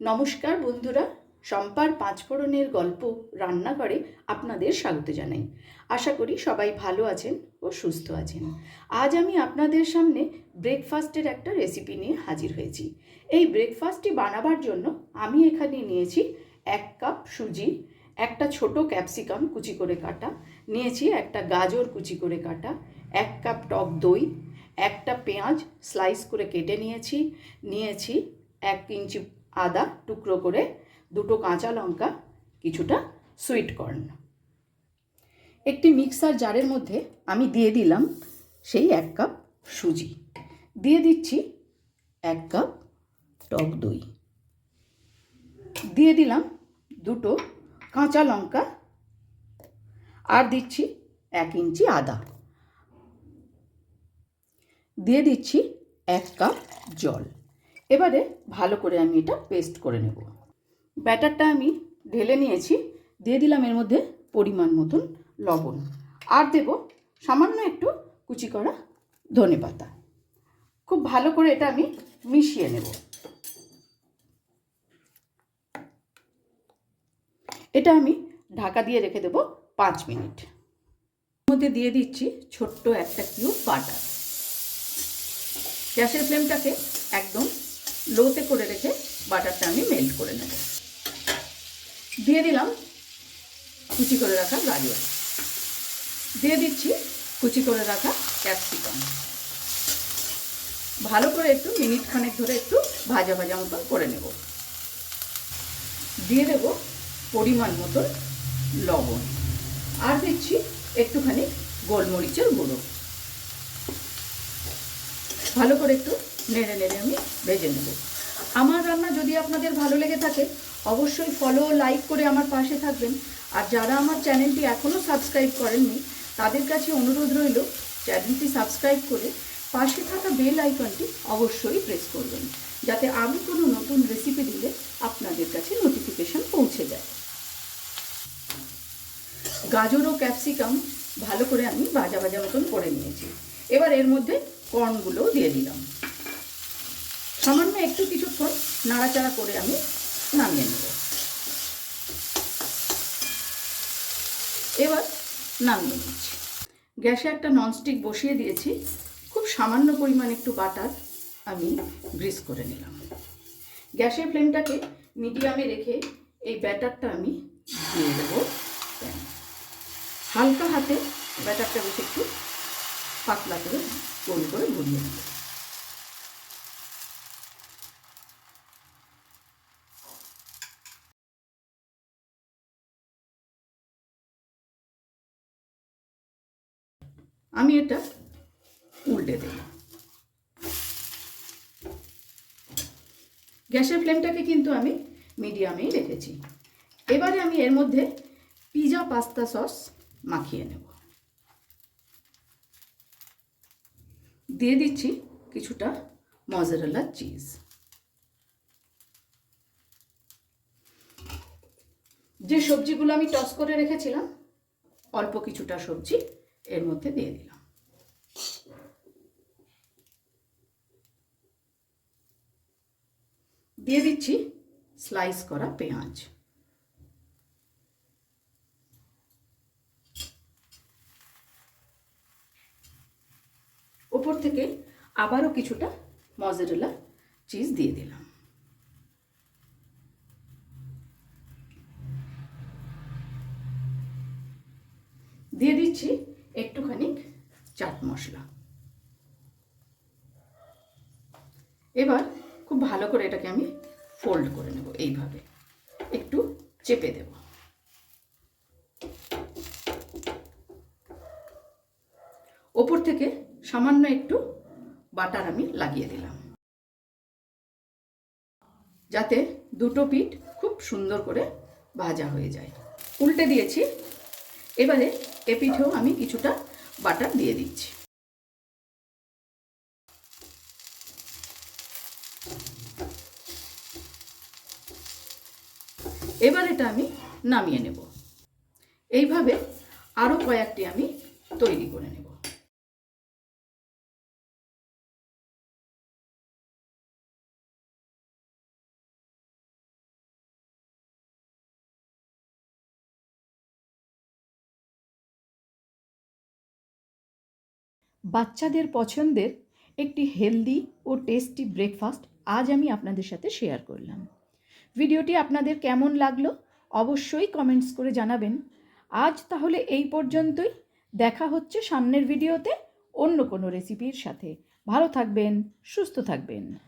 নমস্কার বন্ধুরা শম্পার পাঁচফোড়নের গল্প রান্নাঘরে আপনাদের স্বাগত জানাই। আশা করি সবাই ভালো আছেন ও সুস্থ আছেন। আজ আমি আপনাদের সামনে ব্রেকফাস্টের একটা রেসিপি নিয়ে হাজির হয়েছি। এই ব্রেকফাস্টটি বানাবার জন্য আমি এখানে নিয়েছি এক কাপ সুজি, একটা ছোট ক্যাপসিকাম কুচি করে কাটা, নিয়েছি একটা গাজর কুচি করে কাটা, এক কাপ টক দই, একটা পেঁয়াজ স্লাইস করে কেটে নিয়েছি নিয়েছি এক ইঞ্চি আদা টুকরো করে দুটো কাঁচা লঙ্কা, কিছুটা সুইট কর্ন একটি মিক্সার জারের মধ্যে আমি দিয়ে দিলাম সেই এক কাপ সুজি। দিয়ে দিচ্ছি এক কাপ টক দই। দিয়ে দিলাম দুটো কাঁচা লঙ্কা আর দিচ্ছি এক ইঞ্চি আদা। দিয়ে দিচ্ছি এক কাপ জল। এবারে ভালো করে আমি এটা পেস্ট করে নেব। ব্যাটারটা আমি ঢেলে নিয়েছি, দিয়ে দিলাম এর মধ্যে পরিমাণ মতন লবণ। আর দেব সামান্য একটু কুচি করা ধনে পাতা। খুব ভালো করে এটা আমি মিশিয়ে নেব। এটা আমি ঢাকা দিয়ে রেখে দেব পাঁচ মিনিট। মধ্যে দিয়ে দিচ্ছি ছোট্ট একটা কিউব বাটার গ্যাসের ফ্লেমটাকে একদম লোতে করে রেখে বাটারটা আমি মেল্ট করে নেব। দিয়ে দিলাম কুচি করে রাখা গাজর। দিয়ে দিচ্ছি কুচি করে রাখা ক্যাপসিকাম ভালো করে একটু মিনিট খানেক ধরে একটু ভাজা ভাজা মতন করে নেব। দিয়ে দেব পরিমাণ মতন লবণ। আর দিচ্ছি একটুখানি গোলমরিচের গুঁড়ো। ভালো করে একটু নেড়ে নেড়ে আমি ভেজে নেব। আমার রান্না যদি আপনাদের ভালো লেগে থাকে, অবশ্যই ফলো লাইক করে আমার পাশে থাকবেন। আর যারা আমার চ্যানেলটি এখনও সাবস্ক্রাইব করেননি, তাদের কাছে অনুরোধ রইল চ্যানেলটি সাবস্ক্রাইব করে পাশে থাকা বেল আইকনটি অবশ্যই প্রেস করবেন, যাতে আমি কোনো নতুন রেসিপি দিলে আপনাদের কাছে নোটিফিকেশন পৌঁছে যায়। গাজর ও ক্যাপসিকাম ভালো করে আমি ভাজা ভাজা মতন করে নিয়েছি। এবার এর মধ্যে কর্নগুলোও দিয়ে দিলাম। সামান্য একটু কিছুক্ষণ নাড়াচাড়া করে আমি নামিয়ে নেব। এবার নামিয়ে নিচ্ছি। গ্যাসে একটা ননস্টিক বসিয়ে দিয়েছি। খুব সামান্য পরিমাণ একটু বাটার আমি গ্রিস করে নিলাম। গ্যাসের ফ্লেমটাকে মিডিয়ামে রেখে এই ব্যাটারটা আমি দিয়ে দেবো। হালকা হাতে ব্যাটারটা বেশ একটু পাতলা করে গোল করে ঘুরিয়ে নেব আমি এটা উল্টে দেব। গ্যাসের ফ্লেমটাকে কিন্তু আমি মিডিয়ামেই রেখেছি। এবারে আমি এর মধ্যে পিজা পাস্তা সস মাখিয়ে নেব। দিয়ে দিচ্ছি কিছুটা মজারেলা চিজ। যে সবজিগুলো আমি টস করে রেখেছিলাম, অল্প কিছুটা সবজি এর মধ্যে দিয়ে দিলাম। দিয়ে দিচ্ছি স্লাইস করা পেঁয়াজ। ওপর থেকে আবারও কিছুটা মজারেলা চিজ দিয়ে দিলাম। দিয়ে দিচ্ছি একটুখানি চাট মশলা। এবার খুব ভালো করে এটাকে আমি ফোল্ড করে নেব এইভাবে। একটু চেপে দেব। ওপর থেকে সামান্য একটু বাটার আমি লাগিয়ে দিলাম। যাতে দুটো পিঠ খুব সুন্দর করে ভাজা হয়ে যায়। উল্টে দিয়েছি। এবারে এ পিঠেও আমি কিছুটা বাটার দিয়ে দিচ্ছি। এবার এটা আমি নামিয়ে নেব। এইভাবে আরও কয়েকটি আমি তৈরি করে নেব। বাচ্চাদের পছন্দের একটি হেলদি ও টেস্টি ব্রেকফাস্ট আজ আমি আপনাদের সাথে শেয়ার করলাম। ভিডিওটি আপনাদের কেমন লাগল অবশ্যই কমেন্টস করে জানাবেন। আজ তাহলে এই পর্যন্তই। দেখা হচ্ছে সামনের ভিডিওতে অন্য কোনো রেসিপির সাথে। ভালো থাকবেন, সুস্থ থাকবেন।